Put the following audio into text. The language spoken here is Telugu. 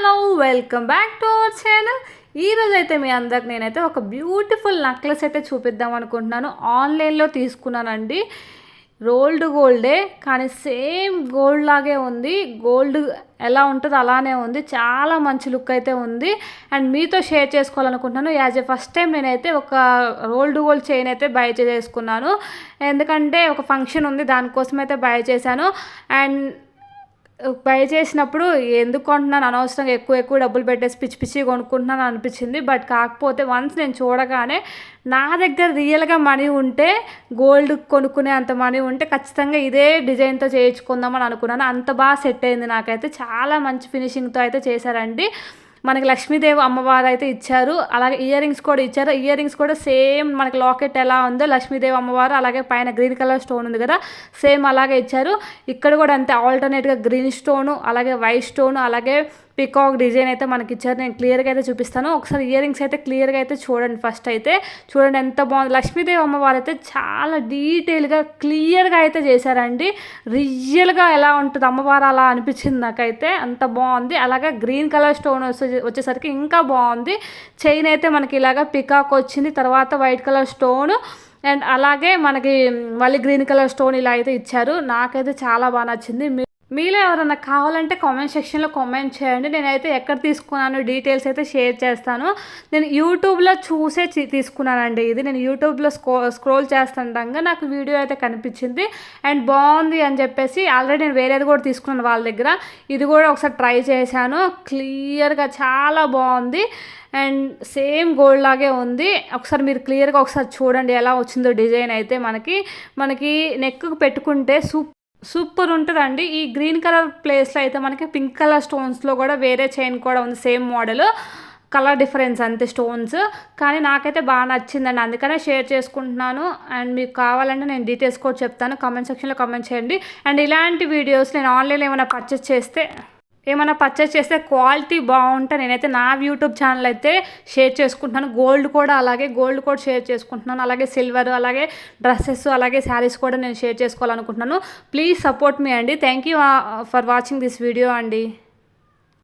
Hello welcome back to our channel. ఈరోజు అయితే మీ అందరికి నేనైతే ఒక బ్యూటిఫుల్ నెక్లెస్ అయితే చూపిద్దాం అనుకుంటున్నాను. ఆన్లైన్లో తీసుకున్నానండి. రోల్డ్ గోల్డే కానీ సేమ్ గోల్డ్ లాగే ఉంది. గోల్డ్ ఎలా ఉంటుందో అలానే ఉంది. చాలా మంచి లుక్ అయితే ఉంది. అండ్ మీతో షేర్ చేసుకోవాలనుకుంటున్నాను. యాజ్ ఎ ఫస్ట్ టైం నేనైతే ఒక రోల్డ్ గోల్డ్ చైన్ అయితే బై చేసుకున్నాను. ఎందుకంటే ఒక ఫంక్షన్ ఉంది దానికోసం అయితే బై చేశాను. అండ్ బై చేసినప్పుడు ఎందుకు కొంటున్నాను? అనవసరంగా ఎక్కువ ఎక్కువ డబ్బులు పెట్టేసి పిచ్చి పిచ్చి కొనుక్కుంటున్నాను అనిపించింది. బట్ కాకపోతే వన్స్ నేను చూడగానే నా దగ్గర రియల్గా మనీ ఉంటే గోల్డ్ కొనుక్కునే అంత మనీ ఉంటే ఖచ్చితంగా ఇదే డిజైన్తో చేయించుకుందామని అనుకున్నాను. అంత బాగా సెట్ అయింది నాకైతే. చాలా మంచి ఫినిషింగ్తో అయితే చేశారండి. మనకి లక్ష్మీదేవి అమ్మవారు అయితే ఇచ్చారు. అలాగే ఇయర్ రింగ్స్ కూడా ఇచ్చారు. ఇయర్ రింగ్స్ కూడా సేమ్ మనకి లాకెట్ ఎలా ఉందో లక్ష్మీదేవి అమ్మవారు అలాగే పైన గ్రీన్ కలర్ స్టోన్ ఉంది కదా సేమ్ అలాగే ఇచ్చారు. ఇక్కడ కూడా అంతే ఆల్టర్నేట్గా గ్రీన్ స్టోను అలాగే వైట్ స్టోను అలాగే పికాక్ డిజైన్ అయితే మనకి ఇచ్చారు నేను క్లియర్గా అయితే చూపిస్తాను. ఒకసారి ఇయర్ రింగ్స్ అయితే క్లియర్గా అయితే చూడండి ఫస్ట్ అయితే. చూడండి ఎంత బాగుంది. లక్ష్మీదేవి అమ్మవారు అయితే చాలా డీటెయిల్గా క్లియర్గా అయితే చేశారండి. రియల్గా ఎలా ఉంటుంది అమ్మవారు అలా అనిపించింది నాకైతే. అంత బాగుంది. అలాగే గ్రీన్ కలర్ స్టోన్ వచ్చేసరికి ఇంకా బాగుంది. చైన్ అయితే మనకి ఇలాగ పికాక్ వచ్చింది. తర్వాత వైట్ కలర్ స్టోన్ అండ్ అలాగే మనకి మళ్ళీ గ్రీన్ కలర్ స్టోన్ ఇలా అయితే ఇచ్చారు. నాకైతే చాలా బాగా నచ్చింది. మీలో ఎవరైనా కావాలంటే కామెంట్ సెక్షన్లో కామెంట్ చేయండి. నేనైతే ఎక్కడ తీసుకున్నాను డీటెయిల్స్ అయితే షేర్ చేస్తాను. నేను యూట్యూబ్లో చూసే తీసుకున్నానండి ఇది. నేను యూట్యూబ్లో స్క్రో స్క్రోల్ చేస్తుండగా నాకు వీడియో అయితే కనిపించింది. అండ్ బాగుంది అని చెప్పేసి ఆల్రెడీ నేను వేరేది కూడా తీసుకున్నాను వాళ్ళ దగ్గర. ఇది కూడా ఒకసారి ట్రై చేశాను. క్లియర్గా చాలా బాగుంది. అండ్ సేమ్ గోల్డ్ లాగే ఉంది. ఒకసారి మీరు క్లియర్గా ఒకసారి చూడండి ఎలా వచ్చిందో డిజైన్ అయితే మనకి. మనకి నెక్కు పెట్టుకుంటే సూప్ సూపర్ ఉంటుందండి ఈ గ్రీన్ కలర్ ప్లేస్లో అయితే మనకి పింక్ కలర్ స్టోన్స్లో కూడా వేరే చైన్ కూడా ఉంది. Same model. కలర్ డిఫరెన్స్ అంతే స్టోన్స్. కానీ నాకైతే బాగా నచ్చిందండి. అందుకనే షేర్ చేసుకుంటున్నాను. అండ్ మీకు కావాలంటే నేను డీటెయిల్స్ కూడా చెప్తాను. కామెంట్ సెక్షన్లో కామెంట్ చేయండి. అండ్ ఇలాంటి వీడియోస్ నేను ఆన్లైన్లో ఏమైనా పర్చేస్ చేస్తే ఏమైనా పర్చేస్ చేస్తే క్వాలిటీ బాగుంటే నేనైతే నా యూట్యూబ్ ఛానల్ అయితే షేర్ చేసుకుంటున్నాను. గోల్డ్ కూడా అలాగే గోల్డ్ కూడా షేర్ చేసుకుంటున్నాను. అలాగే సిల్వర్ అలాగే డ్రెస్సెస్ అలాగే శారీస్ కూడా నేను షేర్ చేసుకోవాలనుకుంటున్నాను. ప్లీజ్ సపోర్ట్ మీ అండి. Thank you for watching this video అండి.